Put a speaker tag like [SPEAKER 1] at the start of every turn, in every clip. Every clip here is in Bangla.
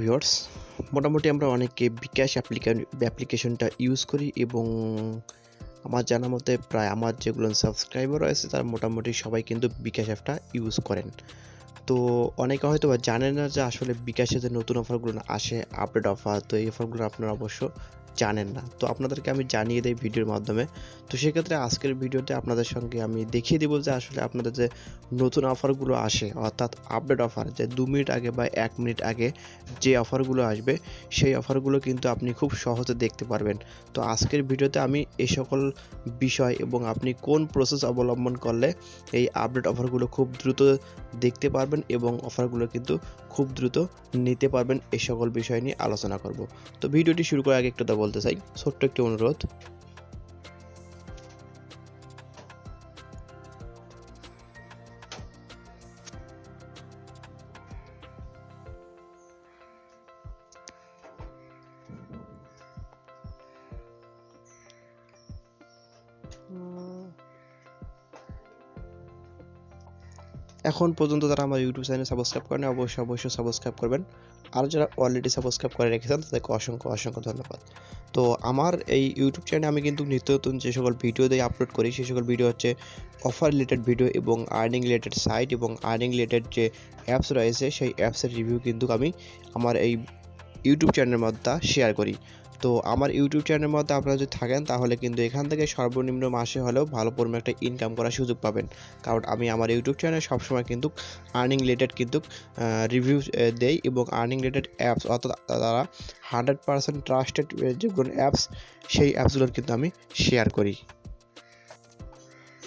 [SPEAKER 1] ভিউয়ার্স মোটামুটি আমরা অনেকে বিকাশ অ্যাপ্লিকে অ্যাপ্লিকেশনটা ইউজ করি এবং আমার জানা মতে প্রায় আমার যেগুলো সাবস্ক্রাইবার রয়েছে, তারা মোটামুটি সবাই কিন্তু বিকাশ অ্যাপটা ইউজ করেন। তো অনেকে হয়তো বা জানেন না যে আসলে বিকাশে যে নতুন অফারগুলো আসে আপডেট অফার তো এই অফারগুলো আপনারা অবশ্য জানেন না। তো আপনাদেরকে আমি জানিয়ে দিই ভিডিওর মাধ্যমে। তো সেক্ষেত্রে আজকের ভিডিওতে আপনাদের সঙ্গে আমি দেখিয়ে দিব যে আসলে আপনাদের যে নতুন অফারগুলো আসে, অর্থাৎ আপডেট অফার, যে দু মিনিট আগে বা এক মিনিট আগে যে অফারগুলো আসবে, সেই অফারগুলো কিন্তু আপনি খুব সহজে দেখতে পারবেন। তো আজকের ভিডিওতে আমি এই সকল বিষয় এবং আপনি কোন প্রসেস অবলম্বন করলে এই আপডেট অফারগুলো খুব দ্রুত দেখতে পারবেন এবং অফারগুলো কিন্তু খুব দ্রুত নিতে পারবেন এই সকল বিষয় নিয়ে আলোচনা করব। তো ভিডিওটি শুরু করার আগে একটু কথা বলতে চাই ছোট্ট একটি অনুরোধ এখন পর্যন্ত যারা আমার ইউটিউব চ্যানেল সাবস্ক্রাইব করেন অবশ্যই অবশ্যই সাবস্ক্রাইব করবেন। আর যারা অলরেডি সাবস্ক্রাইব করে রেখেছেন, তাদেরকে অসংখ্য অসংখ্য ধন্যবাদ। তো আমার এই ইউটিউব চ্যানেলে আমি কিন্তু নিত্য নতুন যে সকল ভিডিও দিয়ে আপলোড করি সেই সকল ভিডিও হচ্ছে অফার রিলেটেড ভিডিও এবং আর্নিং রিলেটেড সাইট এবং আর্নিং রিলেটেড যে অ্যাপস রয়েছে, সেই অ্যাপসের রিভিউ কিন্তু আমি আমার এই ইউটিউব চ্যানেলের মধ্যে শেয়ার করি। তো আমার ইউটিউব চ্যানেলের মধ্যে আপনারা যদি থাকেন, তাহলে কিন্তু এখান থেকে সর্বনিম্ন মাসে হলেও ভালো পরিমাণ একটা ইনকাম করার সুযোগ পাবেন। কারণ আমি আমার ইউটিউব চ্যানেলে সবসময় কিন্তু আর্নিং রিলেটেড কিন্তু রিভিউ দেই এবং আর্নিং রিলেটেড অ্যাপস অর্থাৎ তারা হান্ড্রেড পার্সেন্ট ট্রাস্টেড যেগুলো অ্যাপস সেই অ্যাপসগুলোর কিন্তু আমি শেয়ার করি।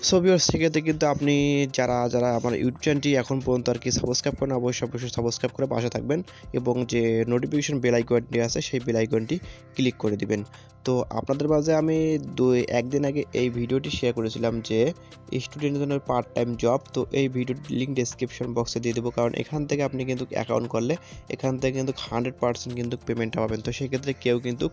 [SPEAKER 1] সো ভিউয়ার্স সেক্ষেত্রে কিন্তু আপনি যারা যারা আমার ইউটিউব চ্যানেলটি এখন পর্যন্ত আর কি সাবস্ক্রাইব করেন, অবশ্যই অবশ্যই সাবস্ক্রাইব করে পাশে থাকবেন এবং যে নোটিফিকেশন বেল আইকনটি আছে, সেই বেল আইকনটি ক্লিক করে দিবেন। তো আপনাদের মাঝে আমি দুই, একদিন আগে এই ভিডিওটি শেয়ার করেছিলাম যে স্টুডেন্টের জন্য পার্ট টাইম জব তো এই ভিডিওর লিঙ্ক ডেসক্রিপশন বক্সে দিয়ে দেবো। কারণ এখান থেকে আপনি কিন্তু অ্যাকাউন্ট করলে এখান থেকে কিন্তু হান্ড্রেড পার্সেন্ট কিন্তু পেমেন্টটা পাবেন। তো সেক্ষেত্রে কেউ কিন্তু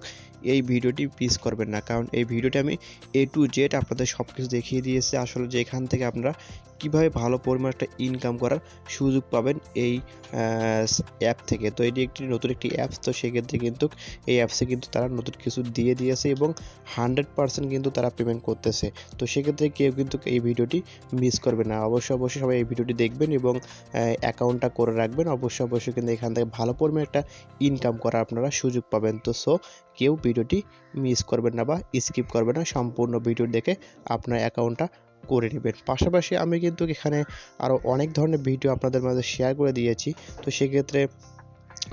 [SPEAKER 1] এই ভিডিওটি মিস করবেন না। কারণ এই ভিডিওটি আমি এ টু জেড আপনাদের সব কিছু দেখিয়ে দিয়েছে। আসলে যে এখান থেকে আপনারা কীভাবে ভালো পরিমাণ একটা ইনকাম করার সুযোগ পাবেন এই অ্যাপ থেকে। তো এটি একটি নতুন একটি অ্যাপস তো সেক্ষেত্রে কিন্তু এই অ্যাপসে কিন্তু তারা নতুন কিছু দিয়ে দিয়েছে এবং হান্ড্রেড পার্সেন্ট কিন্তু তারা পেমেন্ট করতেছে। তো সেক্ষেত্রে কেউ কিন্তু এই ভিডিওটি মিস করবে না। অবশ্যই অবশ্যই সবাই এই ভিডিওটি দেখবেন এবং অ্যাকাউন্টটা করে রাখবেন। অবশ্যই অবশ্যই কিন্তু এখান থেকে ভালো পরিমাণ একটা ইনকাম করার আপনারা সুযোগ পাবেন। তো সো কেউ ভিডিওটি মিস করবেন না বা স্কিপ করবেন না। সম্পূর্ণ ভিডিও দেখে আপনার অ্যাকাউন্টটা করে নেবেন। পাশাপাশি আমি কিন্তু এখানে আরও অনেক ধরনের ভিডিও আপনাদের মাঝে শেয়ার করে দিয়েছি। তো সেক্ষেত্রে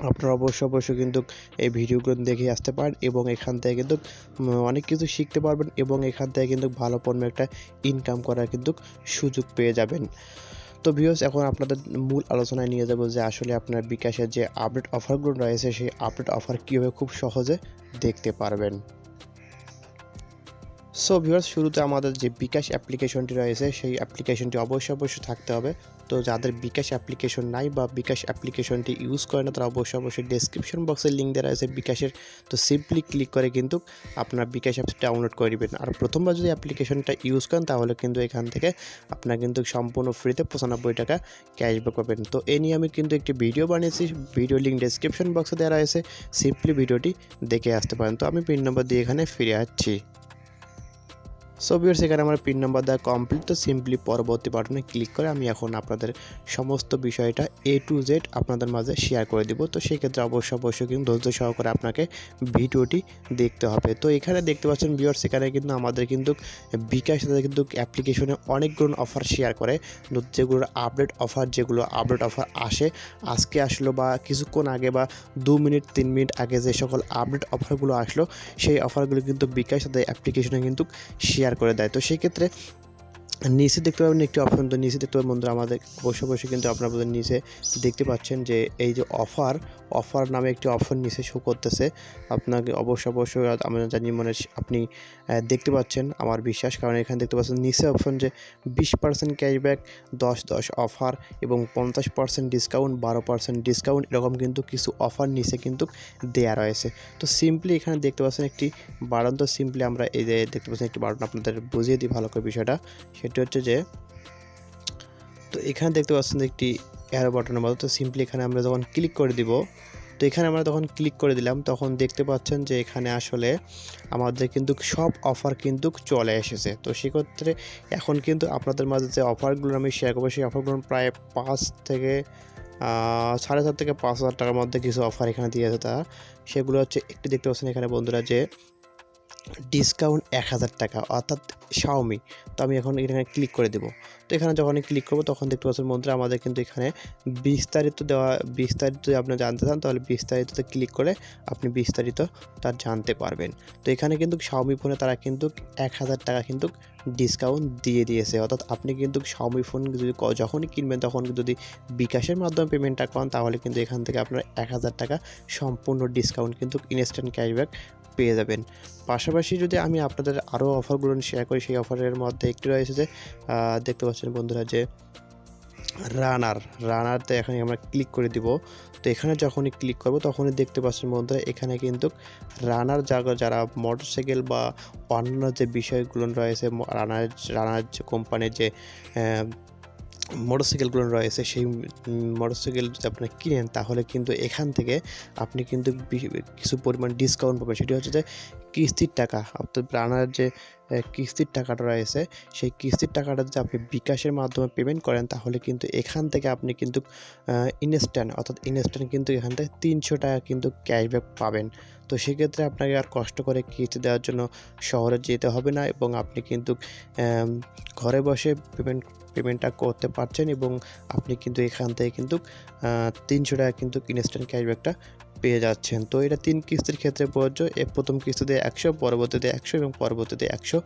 [SPEAKER 1] আপনারা অবশ্যই অবশ্যই কিন্তু এই ভিডিওগুলো দেখে আসতে পারেন এবং এখান থেকে কিন্তু অনেক কিছু শিখতে পারবেন এবং এখান থেকে কিন্তু ভালো পণ্য একটা ইনকাম করার কিন্তু সুযোগ পেয়ে যাবেন। তো ভিউস এখন আপনাদের মূল আলোচনায় নিয়ে যাব যে আসলে আপনার বিকাশের যে আপডেট অফারগুলো রয়েছে, সেই আপডেট অফার কীভাবে খুব সহজে দেখতে পারবেন। সো ভিউয়ার্স শুরুতে আমাদের যে বিকাশ অ্যাপ্লিকেশনটি রয়েছে, সেই অ্যাপ্লিকেশনটি অবশ্যই অবশ্যই থাকতে হবে। তো, যাদের বিকাশ অ্যাপ্লিকেশন নাই বা বিকাশ অ্যাপ্লিকেশনটি ইউজ করে না, তারা অবশ্যই অবশ্যই ডেসক্রিপশন বক্সের লিঙ্ক দেওয়া রয়েছে বিকাশের। তো সিম্পলি ক্লিক করে কিন্তু আপনার বিকাশ অ্যাপস ডাউনলোড করে নেবেন। আর প্রথমবার যদি অ্যাপ্লিকেশনটা ইউজ করেন, তাহলে কিন্তু এখান থেকে আপনার কিন্তু সম্পূর্ণ ফ্রিতে পঁচানব্বই টাকা ক্যাশব্যাক পাবেন। তো, এ নিয়ে আমি কিন্তু একটি ভিডিও বানিয়েছি। ভিডিও লিঙ্ক ডেসক্রিপশন বক্সে দেওয়া রয়েছে। সিম্পলি ভিডিওটি দেখে আসতে পারেন। তো, আমি পিন নম্বর দিয়ে এখানে ফিরে আসছি। সো ভিউয়ার্স এখানে আমার পিন নাম্বার দেওয়া কমপ্লিট তো সিম্পলি পরবর্তী বাটনে ক্লিক করে আমি এখন আপনাদের সমস্ত বিষয়টা এ টু জেড আপনাদের মাঝে শেয়ার করে দিব। তো সেক্ষেত্রে অবশ্যই অবশ্যই কিন্তু ধৈর্য সহকারে আপনাকে ভিডিওটি দেখতে হবে। তো এখানে দেখতে পাচ্ছেন ভিউয়ার্স এখানে কিন্তু আমাদের কিন্তু বিকাশ তাদের কিন্তু অ্যাপ্লিকেশনে অনেকগুলো অফার শেয়ার করে। যেগুলোর আপডেট অফার যেগুলো আপডেট অফার আসে, আজকে আসলো বা কিছুক্ষণ আগে বা দু মিনিট, তিন মিনিট আগে যে সকল আপডেট অফারগুলো আসলো, সেই অফারগুলো কিন্তু বিকাশ তাদের অ্যাপ্লিকেশনে কিন্তু শেয়ার করে দেয়। তো সেই ক্ষেত্রে নিচে দেখতে পাবেন একটি অপশন তো নিচে দেখতে পাবেন বন্ধুরা, আমাদের বসে বসে কিন্তু আপনাদের নিচে দেখতে পাচ্ছেন যে এই যে অফার অফার নামে একটি অপশন নিচে শো করতেছে। আপনাকে অবশ্য অবশ্যই আমরা জানি মনে আপনি দেখতে পাচ্ছেন আমার বিশ্বাস। কারণ এখানে দেখতে পাচ্ছেন নিচে অপশন যে বিশ পার্সেন্ট ক্যাশব্যাক দশ দশ অফার এবং পঞ্চাশ পার্সেন্ট ডিসকাউন্ট বারো পার্সেন্ট ডিসকাউন্ট এরকম কিন্তু কিছু অফার নিচে কিন্তু দেয়া রয়েছে। তো সিম্পলি এখানে দেখতে পাচ্ছেন একটি বাটন তো সিম্পলি আমরা এই যে দেখতে পাচ্ছেন একটি বাটন আপনাদের বুঝিয়ে দিই ভালো করে বিষয়টা। সেটা হচ্ছে যে, তো এখানে দেখতে পাচ্ছেন একটি অ্যারো বাটনের মতো। তো সিম্পলি এখানে আমরা যখন ক্লিক করে দিব, তো তো এখানে আমরা তখন ক্লিক করে দিলাম, তখন দেখতে পাচ্ছেন যে এখানে আসলে আমাদের কিন্তু সব অফার কিন্তু চলে এসেছে। তো সেক্ষেত্রে এখন কিন্তু আপনাদের মাঝে যে অফারগুলো আমি শেয়ার করব, সেই অফারগুলো প্রায় পাঁচ থেকে সাড়ে সাত থেকে পাঁচ হাজার টাকার মধ্যে কিছু অফার এখানে দিয়েছে তারা। সেগুলো হচ্ছে একটি দেখতে পাচ্ছেন এখানে বন্ধুরা যে ডিসকাউন্ট এক হাজার টাকা, অর্থাৎ শাওমি তো আমি এখন এখানে ক্লিক করে দেবো। তো এখানে যখন ক্লিক করব, তখন দেখতে পাচ্ছেন বন্ধুরা, আমাদের কিন্তু এখানে বিস্তারিত দেওয়া, বিস্তারিত যদি আপনি জানতে চান, তাহলে বিস্তারিততে ক্লিক করে আপনি বিস্তারিত তার জানতে পারবেন। তো এখানে কিন্তু শাওমি ফোনে তারা কিন্তু এক হাজার টাকা কিন্তু ডিসকাউন্ট দিয়ে দিয়েছে। অর্থাৎ আপনি কিন্তু শাওমি ফোন যদি যখনই কিনবেন, তখন যদি বিকাশের মাধ্যমে পেমেন্টটা করেন তাহলে কিন্তু এখান থেকে আপনার এক হাজার টাকা সম্পূর্ণ ডিসকাউন্ট কিন্তু ইনস্ট্যান্ট ক্যাশব্যাক পেয়ে যাবেন। পাশাপাশি যদি আমি আপনাদের আরও অফারগুলো শেয়ার করি, সেই অফারের মধ্যে একটি রয়েছে যে দেখতে পাচ্ছেন বন্ধুরা যে রানার রানারতে এখানে আমরা ক্লিক করে দিব। তো এখানে যখনই ক্লিক করব, তখনই দেখতে পাচ্ছেন বন্ধুরা, এখানে কিন্তু রানার জায়গা যারা মোটরসাইকেল বা অন্যান্য যে বিষয়গুলো রয়েছে রানার রানার যে কোম্পানির যে মোটরসাইকেলগুলো রয়েছে, সেই মোটরসাইকেল যদি আপনি কিনেন, তাহলে কিন্তু এখান থেকে আপনি কিন্তু কিছু পরিমাণ ডিসকাউন্ট পাবেন। সেটি হচ্ছে যে কিস্তির টাকা আপনার রানার যে কিস্তির টাকাটা রয়েছে, সেই কিস্তির টাকাটা যদি আপনি বিকাশের মাধ্যমে পেমেন্ট করেন, তাহলে কিন্তু এখান থেকে আপনি কিন্তু ইনস্ট্যান্ট অর্থাৎ ইনস্ট্যান্ট কিন্তু এখান থেকে তিনশো টাকা কিন্তু ক্যাশব্যাক পাবেন। তো সেক্ষেত্রে আপনাকে আর কষ্ট করে কিস্তি দেওয়ার জন্য শহরে যেতে হবে না এবং আপনি কিন্তু ঘরে বসে পেমেন্ট পেমেন্টটা করতে পারছেন এবং আপনি কিন্তু এখান থেকে কিন্তু তিনশো টাকা কিন্তু ইনস্ট্যান্ট ক্যাশব্যাকটা পেয়ে যাচ্ছেন। তো এটা তিন কিস্তির ক্ষেত্রে প্রযোজ্য। প্রথম কিস্তিতে একশো, পরবর্তীতে একশো এবং পরবর্তীতে একশো।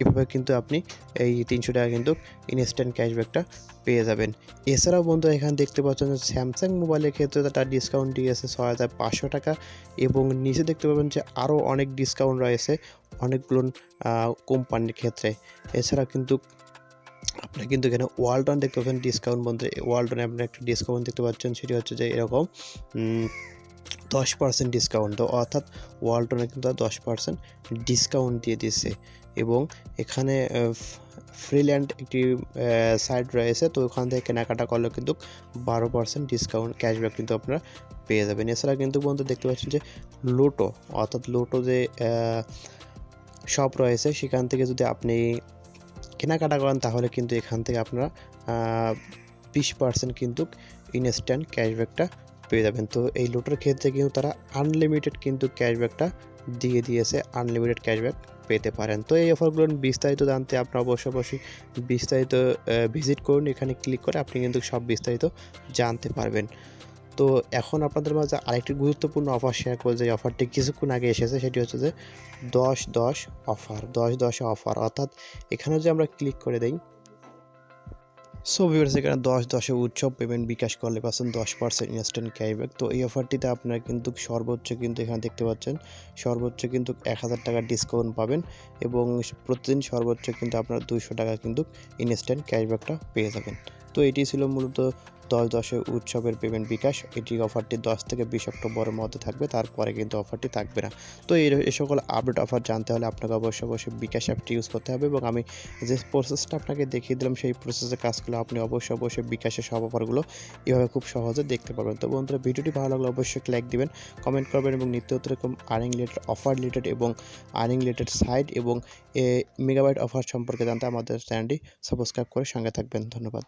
[SPEAKER 1] এভাবে কিন্তু আপনি এই তিনশো টাকা কিন্তু ইনস্ট্যান্ট ক্যাশব্যাকটা পেয়ে যাবেন। এছাড়াও বন্ধু, এখানে দেখতে পাচ্ছেন যে স্যামসাং মোবাইলের ক্ষেত্রে তার ডিসকাউন্ট দিয়েছে ছয় হাজার পাঁচশো টাকা এবং নিচে দেখতে পাবেন যে আরও অনেক ডিসকাউন্ট রয়েছে অনেকগুলো কোম্পানির ক্ষেত্রে। এছাড়া কিন্তু আপনি কিন্তু এখানে ওয়ালটন দেখতে পাচ্ছেন ডিসকাউন্ট বলতে ওয়ালটনে আপনি একটা ডিসকাউন্ট দেখতে পাচ্ছেন, সেটি হচ্ছে যে এরকম দশ পার্সেন্ট ডিসকাউন্ট তো অর্থাৎ ওয়ালটনে কিন্তু দশ পার্সেন্ট ডিসকাউন্ট দিয়ে দিচ্ছে এবং এখানে ফ্রিল্যান্ড একটি সাইট রয়েছে, তো ওখান থেকে কেনাকাটা করলে কিন্তু বারো পার্সেন্ট ডিসকাউন্ট ক্যাশব্যাক কিন্তু আপনারা পেয়ে যাবেন। এছাড়া কিন্তু বন্ধু দেখতে পাচ্ছেন যে লোটো অর্থাৎ লোটো যে শপ রয়েছে, সেখান থেকে যদি আপনি কেনাকাটা করেন, তাহলে কিন্তু এখান থেকে আপনারা বিশ পার্সেন্ট কিন্তু ইনস্ট্যান্ট ক্যাশব্যাকটা পেয়ে যাবেন। তো এই লোটোর ক্ষেত্রে কিন্তু তারা আনলিমিটেড কিন্তু ক্যাশব্যাকটা দিয়ে দিয়েছে আনলিমিটেড ক্যাশব্যাক পেতে পারেন। তো এই অফারগুলো বিস্তারিত জানতে আপনারা অবশ্যই অবশ্যই বিস্তারিত ভিজিট করুন। এখানে ক্লিক করে আপনি কিন্তু সব বিস্তারিত জানতে পারবেন। তো এখন আপনাদের মাঝে আরেকটি গুরুত্বপূর্ণ অফার শেয়ার করব, যে অফারটি কিছুক্ষণ আগে এসেছে, সেটি হচ্ছে যে দশ দশ অফার দশ দশে অফার অর্থাৎ এখানে যে আমরা ক্লিক করে দেই সো ভিউয়ার্স এখানে দশ দশে উৎসব পেমেন্ট বিকাশ করলে পাচ্ছেন দশ পার্সেন্ট ইনস্ট্যান্ট ক্যাশব্যাক তো এই অফারটিতে আপনারা কিন্তু সর্বোচ্চ কিন্তু এখানে দেখতে পাচ্ছেন, সর্বোচ্চ কিন্তু এক হাজার টাকা ডিসকাউন্ট পাবেন এবং প্রতিদিন সর্বোচ্চ কিন্তু আপনারা দুইশো টাকা কিন্তু ইনস্ট্যান্ট ক্যাশব্যাকটা পেয়ে যাবেন। তো এটি ছিল মূলত দশ দশে উৎসবের পেমেন্ট বিকাশ। এটি অফারটি দশ থেকে বিশ অক্টোবরের মধ্যে থাকবে, তারপরে কিন্তু অফারটি থাকবে না। তো এই এই সকল আপডেট অফার জানতে হলে আপনাকে অবশ্যই অবশ্যই বিকাশ অ্যাপটি ইউজ করতে হবে এবং আমি যে প্রসেসটা আপনাকে দেখিয়ে দিলাম, সেই প্রসেসের কাজগুলো আপনি অবশ্যই অবশ্যই বিকাশের সব অফারগুলো এভাবে খুব সহজে দেখতে পারবেন। তো বন্ধুরা, ভিডিওটি ভালো লাগলে অবশ্যই লাইক দিবেন কমেন্ট করবেন এবং নিত্য এরকম আর্নিং রিলেটেড অফার রিলেটেড এবং আর্নিং রিলেটেড সাইট এবং এ মেগাবাইট অফার সম্পর্কে জানতে আমাদের চ্যানেলটি সাবস্ক্রাইব করে সঙ্গে থাকবেন। ধন্যবাদ।